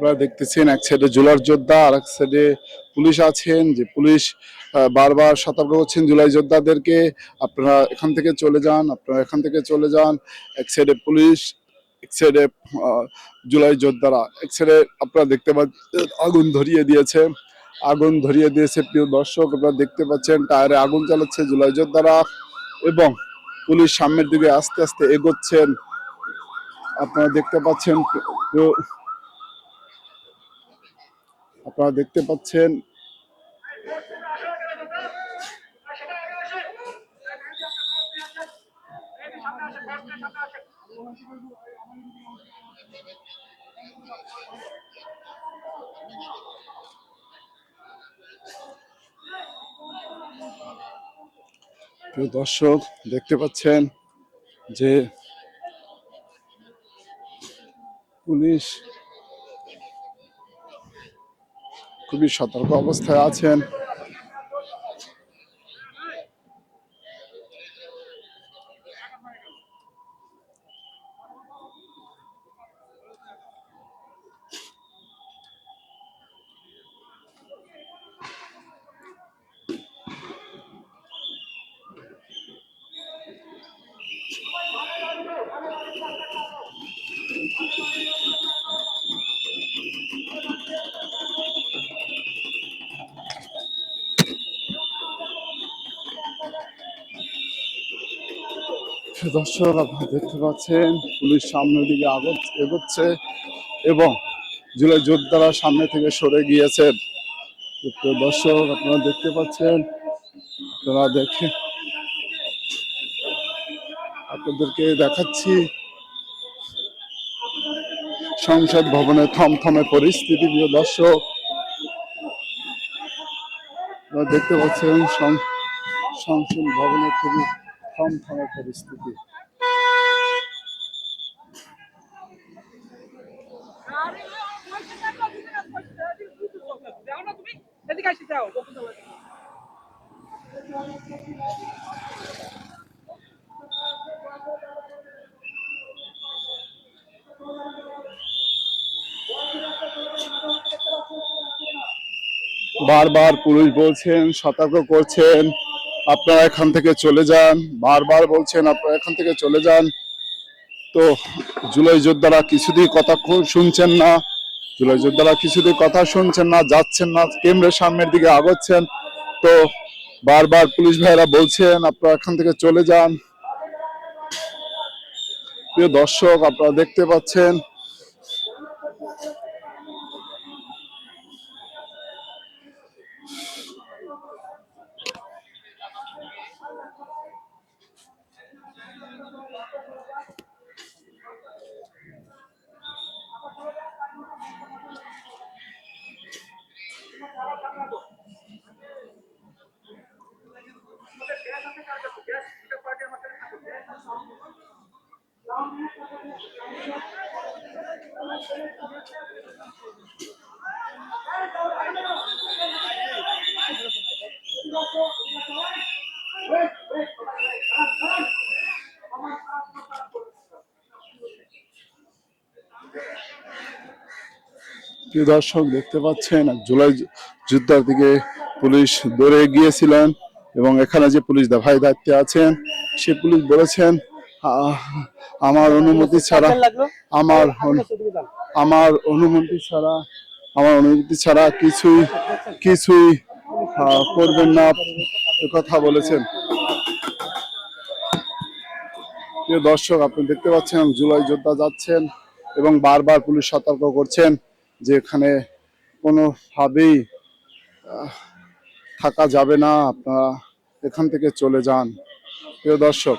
আপনারা দেখতেছেন এক সাইডে জুলার যোদ্ধা, আর এক সাইডে পুলিশ আছেন। যে পুলিশ বারবার সতর্ক করছেন জুলাই যোদ্ধাদেরকে। আপনারা এখান থেকে চলে যান, আপনারা এখান থেকে চলে যান। এক সাইডে পুলিশ, এক সাইডে জুলাই যোদ্ধারা। এক সাইডে আপনারা দেখতে পাচ্ছেন, আগুন ধরিয়ে দিয়েছে। আগুন ধরিয়ে দিয়েছে, প্রিয় দর্শক, আপনারা দেখতে পাচ্ছেন, টায়ারে আগুন চালাচ্ছে জুলাই যোদ্ধারা এবং পুলিশ সামনের দিকে আস্তে আস্তে এগোচ্ছেন। আপনারা দেখতে পাচ্ছেন আপনারা দেখতে পাচ্ছেন। দর্শক দেখতে পাচ্ছেন যে পুলিশ খুবই সতর্ক অবস্থায় আছেন। দর্শক আপনারা দেখতে পাচ্ছেন, পুলিশ সামনের দিকে এগোচ্ছে এবং জুলাই যোদ্ধারা সামনে থেকে সরে গিয়েছেন দর্শক, আপনারা দেখতে পাচ্ছেন, আপনারা দেখে আপনাদেরকে দেখাচ্ছি সংসদ ভবনে থমথমে পরিস্থিতি, প্রিয় দর্শক। দেখতে পাচ্ছেন সংসদ ভবনে খুবই থমথমে পরিস্থিতি। বারবার পুলিশ বলছেন সতর্ক করছেন। আপনারা এখান থেকে চলে যান, বারবার বলছেন আপনারা এখান থেকে চলে যান। তো জুলাই যোদ্ধারা কিছুতেই কথা শুনছেন না, জুলাই যোদ্ধারা কিছুতেই কথা শুনছেন না, যাচ্ছেন না কেন্দ্রের সামনের দিকে আগাচ্ছেন। তো বারবার পুলিশ ভাইরা বলছেন, আপনারা এখান থেকে চলে যান। প্রিয় দর্শক, আপনারা দেখতে পাচ্ছেন প্রিয় দর্শক দেখতে পাচ্ছেন জুলাই যুদ্ধের দিকে পুলিশ দৌড়ে গিয়েছিলেন এবং এখানে যে পুলিশ দা- ভাই দায়িত্বে আছেন সে পুলিশ বলেছেন "আহ, আমার অনুমতি ছাড়া আমার আমার অনুমতি ছাড়া আমার অনুমতি ছাড়া কিছুই কিছুই করবেন না। কথা বলেছেন। প্রিয় দর্শক আপনি দেখতে পাচ্ছেন জুলাই যোদ্ধা যাচ্ছেন এবং বারবার পুলিশ সতর্ক করছেন যে এখানে কোনোভাবেই থাকা যাবে না। আপনারা এখান থেকে চলে যান। প্রিয় দর্শক